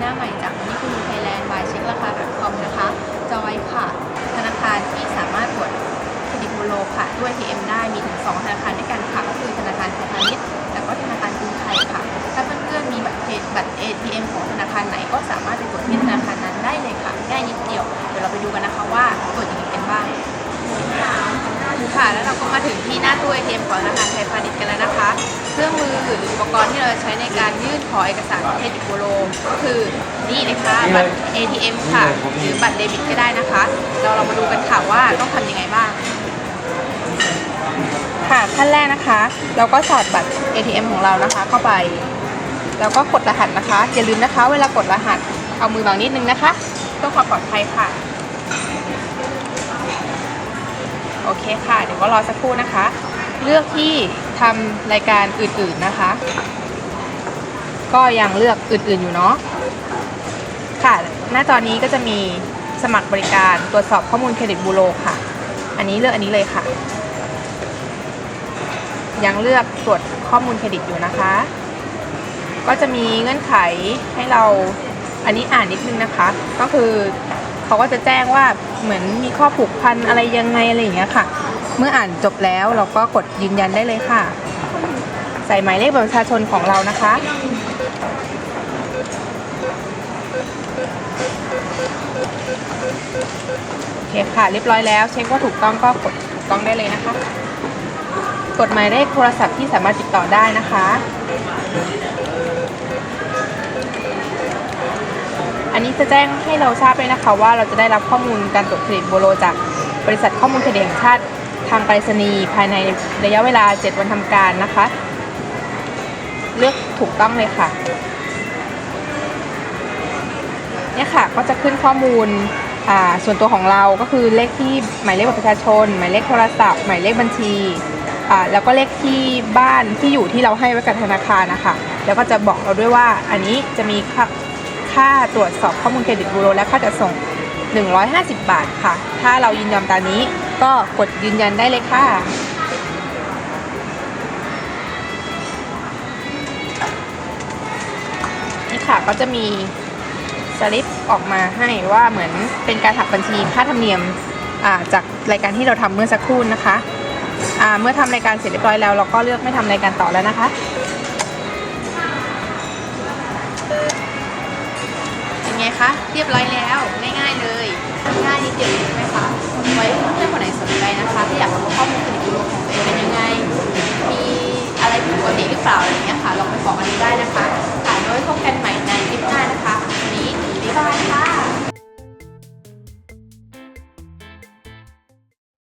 หน้าใหม่จากนี่คือไทยแลนด์บายเช็คราคา .com นะคะ จอยค่ะ ธนาคารที่สามารถตรวจเครดิตบูโรค่ะ ด้วย TM ได้มีถึง 2 ธนาคารด้วยกันค่ะ ก็คือธนาคารไทยพาณิชย์และก็ธนาคารกรุงไทยค่ะ ถ้าเพื่อนๆมีบัตรเครดิตบัตร ATM ของธนาคารไหนก็สามารถไปตรวจที่ธนาคารนั้นได้เลยค่ะง่ายนิดเดียว เดี๋ยวเราไปดูกันนะคะว่าตรวจยังไงกันบ้างค่ะ แล้วเราก็มาถึงที่หน้าตู้ ATM ของธนาคารไทยพาณิชย์กันแล้วนะคะ เครื่องมือหรืออุปกรณ์ที่เราจะใช้ในการยื่นขอเอกสารเครดิตบูโรก็คือนี่นะคะบัตร ATM ค่ะ หรือบัตรเดบิตก็ได้นะคะ เราเรามาดูกันค่ะว่าต้องทำยังไงบ้างค่ะขั้นแรกนะคะ เราก็สอดบัตร ATM ของเรานะคะ เข้าไป แล้วก็กดรหัสนะคะ อย่าลืมนะคะ เวลากดรหัสเอามือบังนิดนึงนะคะเพื่อความปลอดภัยค่ะโอเคค่ะ เดี๋ยวก็รอสักครู่นะคะ เลือกที่ ทำรายการอื่นๆนะคะ ก็ยังเลือกอื่นๆอยู่เนาะค่ะ หน้าจอนี้ก็จะมีสมัครบริการตรวจสอบข้อมูลเครดิตบูโรค่ะ อันนี้เลือกอันนี้เลยค่ะ ยังเลือกตรวจข้อมูลเครดิตอยู่นะคะ ก็จะมีเงื่อนไขให้เราอันนี้อ่านนิดนึงนะคะ ก็คือเขาก็จะแจ้งว่าเหมือนมีข้อผูกพันอะไรยังไงอะไรอย่างเงี้ยค่ะ เมื่ออ่านจบแล้วเราก็กดยืนยันได้เลยค่ะ ใส่หมายเลขบัตรประชาชนของเรานะคะ โอเคค่ะ เรียบร้อยแล้ว เช็คว่าถูกต้องก็กดถูกต้องได้เลยนะคะ กดหมายเลขโทรศัพท์ที่สามารถติดต่อได้นะคะ อันนี้จะแจ้งให้เราทราบเลยนะคะ ว่าเราจะได้รับข้อมูลการตรวจเครดิตบูโรจากบริษัทข้อมูลเครดิตแห่งชาติ ทางไปรษณีย์ภายในระยะเวลา 7 วันทำการนะคะ เลือกถูกต้องเลยค่ะเนี่ยค่ะก็จะขึ้นข้อมูลส่วนตัวของเราก็คือเลขที่หมายเลขบัตรประชาชน หมายเลขโทรศัพท์ หมายเลขบัญชีแล้วก็เลขที่บ้านที่อยู่ที่เราให้ไว้กับธนาคารนะคะ แล้วก็จะบอกเราด้วยว่าอันนี้จะมีค่าค่าตรวจสอบข้อมูลเครดิตบูโรและค่าจัดส่ง 150 บาทค่ะ ถ้าเรายินยอมตามนี้ ก็กดยืนยันได้เลยค่ะ นี่ค่ะก็จะมีสลิปออกมาให้ว่าเหมือนเป็นการหักบัญชีค่าธรรมเนียมจากรายการที่เราทำเมื่อสักครู่นะคะเมื่อทำรายการเสร็จเรียบร้อยแล้ว เราก็เลือกไม่ทำรายการต่อแล้วนะคะเป็นไงคะเรียบร้อยแล้วง่ายๆเลย